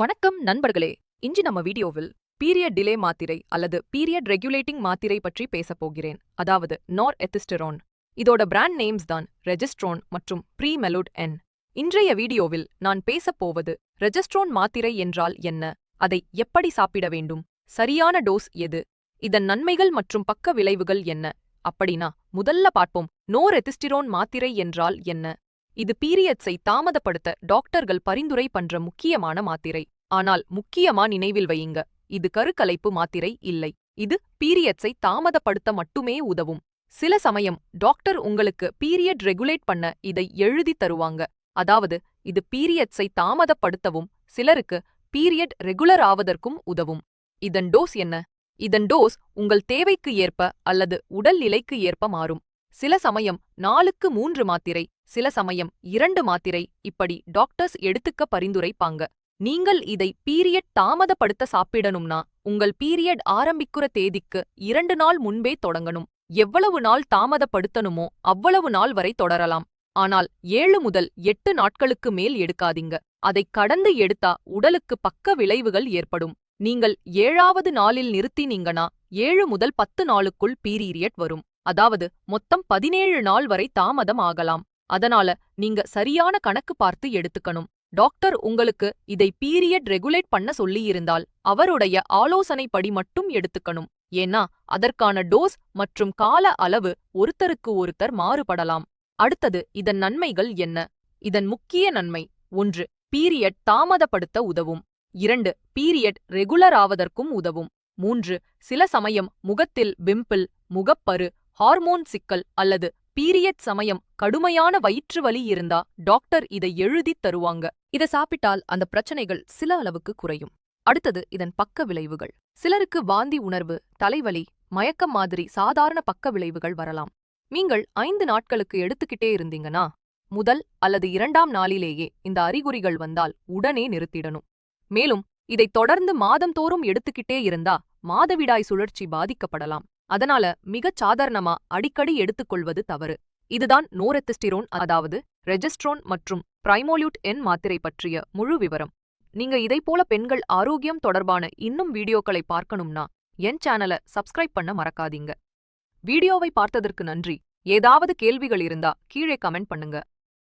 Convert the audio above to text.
வணக்கம் நண்பர்களே. இன்று நம்ம வீடியோவில் பீரியட் டிலே மாத்திரை அல்லது பீரியட் ரெகுலேட்டிங் மாத்திரை பற்றி பேசப் போகிறேன். அதாவது நார் எத்திஸ்டரோன் இதோட பிராண்ட் நேம்ஸ் தான் ரெஜிஸ்ட்ரோன் மற்றும் ப்ரீமெலுட் என். இன்றைய வீடியோவில் நான் பேசப் போவது ரெஜிஸ்ட்ரோன் மாத்திரை என்றால் என்ன? அதை எப்படி சாப்பிட வேண்டும்? சரியான டோஸ் எது? இதன் நன்மைகள் மற்றும் பக்க விளைவுகள் என்ன? அப்படினா முதல்ல பார்ப்போம் நோர் எத்திஸ்டிரோன் மாத்திரை என்றால் என்ன? இது பீரியட்ஸை தாமதப்படுத்த டாக்டர்கள் பரிந்துரை பண்ற முக்கியமான மாத்திரை. ஆனால் முக்கியமா நினைவில் வையுங்க இது கருக்கலைப்பு மாத்திரை இல்லை. இது பீரியட்ஸை தாமதப்படுத்த மட்டுமே உதவும். சில சமயம் டாக்டர் உங்களுக்கு பீரியட் ரெகுலேட் பண்ண இதை எழுதி தருவாங்க. அதாவது இது பீரியட்ஸை தாமதப்படுத்தவும் சிலருக்கு பீரியட் ரெகுலர் ஆவதற்கும் உதவும். இதன் டோஸ் என்ன? இதன் டோஸ் உங்கள் தேவைக்கு ஏற்ப அல்லது உடல் நிலைக்கு ஏற்ப மாறும். சில சமயம் நாளுக்கு மூன்று மாத்திரை சில சமயம் இரண்டு மாத்திரை இப்படி டாக்டர்ஸ் எடுத்துக்க பரிந்துரைப்பாங்க. நீங்கள் இதை பீரியட் தாமதப்படுத்த சாப்பிடணும்னா உங்கள் பீரியட் ஆரம்பிக்கிற தேதிக்கு இரண்டு நாள் முன்பே தொடங்கணும். எவ்வளவு நாள் தாமதப்படுத்தணுமோ அவ்வளவு நாள் வரை தொடரலாம். ஆனால் ஏழு முதல் எட்டு நாட்களுக்கு மேல் எடுக்காதீங்க. அதைக் கடந்து எடுத்தா உடலுக்கு பக்க விளைவுகள் ஏற்படும். நீங்கள் ஏழாவது நாளில் நிறுத்தினீங்கனா ஏழு முதல் பத்து நாளுக்குள் பீரியட் வரும். அதாவது மொத்தம் பதினேழு நாள் வரை தாமதம் ஆகலாம். அதனால நீங்க சரியான கணக்கு பார்த்து எடுத்துக்கணும். டாக்டர் உங்களுக்கு இதை பீரியட் ரெகுலேட் பண்ண சொல்லியிருந்தால் அவருடைய ஆலோசனைப்படி மட்டும் எடுத்துக்கணும். ஏன்னா அதற்கான டோஸ் மற்றும் கால அளவு ஒருத்தருக்கு ஒருத்தர் மாறுபடலாம். அடுத்தது இதன் நன்மைகள் என்ன? இதன் முக்கிய நன்மை. ஒன்று பீரியட் தாமதப்படுத்த உதவும். இரண்டு பீரியட் ரெகுலர் ஆவதற்கும் உதவும். மூன்று சில சமயம் முகத்தில் பிம்பிள் முகப்பரு ஹார்மோன் சிக்கல் அல்லது பீரியட் சமயம் கடுமையான வயிற்று வலி இருந்தா டாக்டர் இதை எழுதித் தருவாங்க. இதை சாப்பிட்டால் அந்த பிரச்சனைகள் சில அளவுக்கு குறையும். அடுத்தது இதன் பக்க விளைவுகள். சிலருக்கு வாந்தி உணர்வு தலைவலி மயக்கம் மாதிரி சாதாரண பக்க விளைவுகள் வரலாம். நீங்கள் ஐந்து நாட்களுக்கு எடுத்துக்கிட்டே இருந்தீங்கன்னா முதல் அல்லது இரண்டாம் நாளிலேயே இந்த அறிகுறிகள் வந்தால் உடனே நிறுத்திடணும். மேலும் இதை தொடர்ந்து மாதந்தோறும் எடுத்துக்கிட்டே இருந்தா மாதவிடாய் சுழற்சி பாதிக்கப்படலாம். அதனால மிகச் சாதாரணமா அடிக்கடி எடுத்துக்கொள்வது தவறு. இதுதான் நோரெத்திஸ்டிரோன் அதாவது ரெஜிஸ்ட்ரோன் மற்றும் பிரைமோலியூட் என் மாத்திரை பற்றிய முழு விவரம். நீங்க இதைப்போல பெண்கள் ஆரோக்கியம் தொடர்பான இன்னும் வீடியோக்களை பார்க்கணும்னா என் சேனலை சப்ஸ்கிரைப் பண்ண மறக்காதீங்க. வீடியோவை பார்த்ததற்கு நன்றி. ஏதாவது கேள்விகள் இருந்தா கீழே கமெண்ட் பண்ணுங்க.